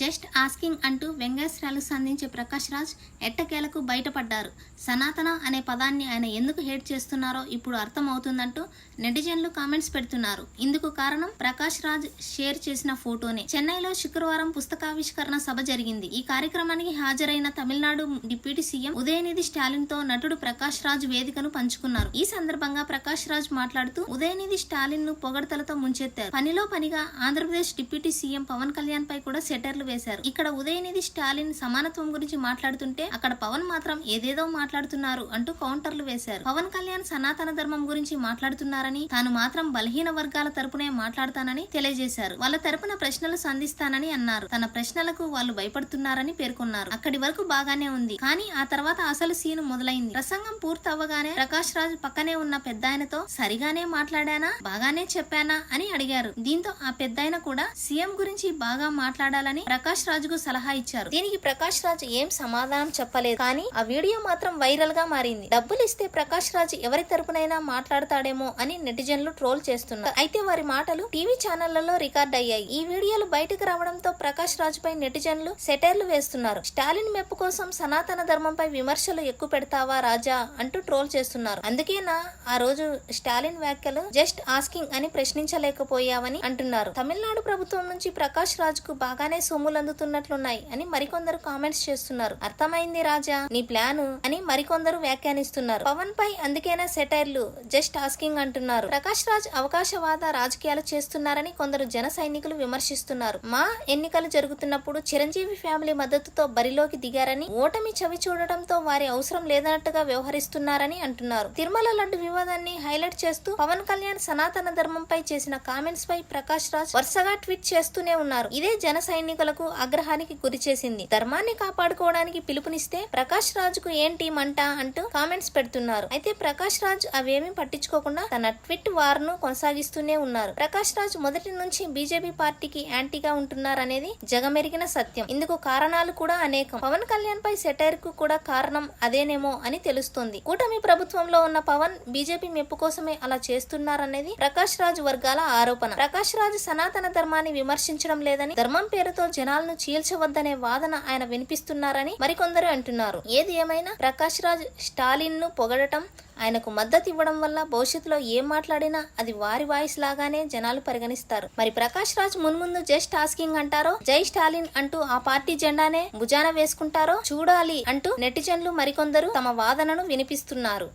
Just asking అంటూ వ్యంగ్యాస్త్రాలు సంధించే ప్రకాష్ రాజ్ ఎట్టకేలకు బయటపడ్డారు. సనాతన అనే పదాన్ని ఆయన ఎందుకు హేట్ చేస్తున్నారో ఇప్పుడు అర్థమవుతుందంటూ నెటిజన్లు కామెంట్స్ పెడుతున్నారు. ఇందుకు కారణం ప్రకాష్ రాజ్ షేర్ చేసిన ఫోటోనే. చెన్నైలో శుక్రవారం పుస్తకావిష్కరణ సభ జరిగింది. ఈ కార్యక్రమానికి హాజరైన తమిళనాడు డిప్యూటీ సీఎం ఉదయనిధి స్టాలిన్తో నటుడు ప్రకాష్ రాజ్ వేదికను పంచుకున్నారు. ఈ సందర్భంగా ప్రకాష్ రాజ్ మాట్లాడుతూ ఉదయనిధి స్టాలిన్ను పొగడతలతో ముంచెత్తారు. పనిలో పనిగా ఆంధ్రప్రదేశ్ డిప్యూటీ సీఎం పవన్ కళ్యాణ్ పై కూడా సెటర్ సెటర్లు వేశారు. ఇక్కడ ఉదయనిధి స్టాలిన్ సమానత్వం గురించి మాట్లాడుతుంటే అక్కడ పవన్ మాత్రం ఏదేదో మాట్లాడుతున్నారు అంటూ కౌంటర్లు వేశారు. పవన్ కళ్యాణ్ సనాతన ధర్మం గురించి మాట్లాడుతున్నారని తాను మాత్రం బలహీన వర్గాల తరపునే మాట్లాడతానని తెలియజేశారు. వాళ్ళ తరపున ప్రశ్నలు సంధిస్తానని అన్నారు. తన ప్రశ్నలకు వాళ్ళు భయపడుతున్నారని పేర్కొన్నారు. అక్కడి వరకు బాగానే ఉంది. కానీ ఆ తర్వాత అసలు సీన్ మొదలైంది. ప్రసంగం పూర్తవ్వగానే ప్రకాష్ రాజ్ పక్కనే ఉన్న పెద్దాయనతో సరిగానే మాట్లాడానా? బాగానే చెప్పానా? అని అడిగారు. దీంతో ఆ పెద్దాయన కూడా సీఎం గురించి బాగా మాట్లాడాలని ప్రకాష్ రాజుకు సలహా ఇచ్చారు. దీనికి ప్రకాష్ రాజు ఏం సమాధానం చెప్పలేదు. కానీ ఆ వీడియో మాత్రం వైరల్గా మారింది. డబ్బులు ఇస్తే ప్రకాష్ రాజు ఎవరి తరపునైనా మాట్లాడతాడేమో అని నెటిజన్లు ట్రోల్ చేస్తున్నారు. అయితే వారి మాటలు టీవీ ఛానళ్ళలో రికార్డ్ అయ్యాయి. ఈ వీడియోలు బయటకు రావడంతో ప్రకాష్ రాజు పై నెటిజన్లు సెటైర్లు వేస్తున్నారు. స్టాలిన్ మెప్పు కోసం సనాతన ధర్మంపై విమర్శలు ఎక్కువ పెడతావా రాజా అంటూ ట్రోల్ చేస్తున్నారు. అందుకేనా ఆ రోజు స్టాలిన్ వ్యాఖ్యలు జస్ట్ ఆస్కింగ్ అని ప్రశ్నించలేకపోయావని అంటున్నారు. తమిళనాడు ప్రభుత్వం నుంచి ప్రకాష్ రాజుకు బాగానే సొమ్ములు అందుతున్నట్లున్నాయి అని మరికొందరు కామెంట్స్ చేస్తున్నారు. అర్థమైంది రాజా? నీ ప్లాను అని మరికొందరు వ్యాఖ్యానిస్తున్నారు. పవన్ పై అందుకేనా సెటైర్లు? జస్ట్ ఆస్కింగ్ అంటున్నారు. ప్రకాష్ రాజ్ అవకాశవాద రాజకీయాలు చేస్తున్నారని కొందరు జన సైనికులు విమర్శిస్తున్నారు. మా ఎన్నికలు జరుగుతున్నప్పుడు చిరంజీవి ఫ్యామిలీ మద్దతుతో బరిలోకి దిగారని ఓటమి చవి చూడటంతో వారి అవసరం లేదన్నట్టుగా వ్యవహరిస్తున్నారని అంటున్నారు. తిరుమల లడ్డు వివాదాన్ని హైలైట్ చేస్తూ పవన్ కళ్యాణ్ సనాతన ధర్మంపై చేసిన కామెంట్స్ పై ప్రకాష్ రాజ్ వరుసగా ట్వీట్ చేస్తూనే ఉన్నారు. ఇదే జన సైనికులకు ఆగ్రహానికి గురి చేసింది ధర్మాన్ని కాపాడుకోవడానికి పిలుపునిస్తే ప్రకాష్ రాజ్కు ఏంటి మంట అంటూ కామెంట్స్ పెడుతున్నారు. అయితే ప్రకాష్ రాజ్ అవేమీ పట్టించుకోకుండా తన ట్వీట్ వార్ను కొనసాగిస్తూనే ఉన్నారు. ప్రకాష్ రాజ్ మొదటి నుంచి బీజేపీ పార్టీకి యాంటీగా ఉంటున్నారనేది జగమెరిగిన సత్యం. ఇందుకు కారణాలు కూడా అనేకం. పవన్ కళ్యాణ్ పై సెటైర్కు కూడా కారణం అదేనేమో అని తెలుస్తోంది. కూటమి ప్రభుత్వంలో ఉన్న పవన్ బీజేపీ మెప్పు కోసమే అలా చేస్తున్నారనేది ప్రకాష్ రాజ్ వర్గాల ఆరోపణ. ప్రకాష్ రాజ్ సనాతన ధర్మాన్ని విమర్శించడం లేదని ధర్మం పేరుతో జనాలను చీల్చవద్దనే వాదన ఆయన వినిపిస్తున్నారని మరికొందరు అంటున్నారు. ఏది ఏమైనా ప్రకాష్ రాజ్ స్టాలిన్ను పొగడటం ఆయనకు మద్దతు ఇవ్వడం వల్ల భవిష్యత్తులో ఏం మాట్లాడినా అది వారి వాయిస్ లాగానే జనాలు పరిగణిస్తారు. మరి ప్రకాష్ రాజ్ మున్ముందు జస్ట్ ఆస్కింగ్ అంటారో? జై స్టాలిన్ అంటూ ఆ పార్టీ జెండానే భుజాన వేసుకుంటారో? చూడాలి అంటూ నెటిజన్లు మరికొందరు తమ వాదనను వినిపిస్తున్నారు.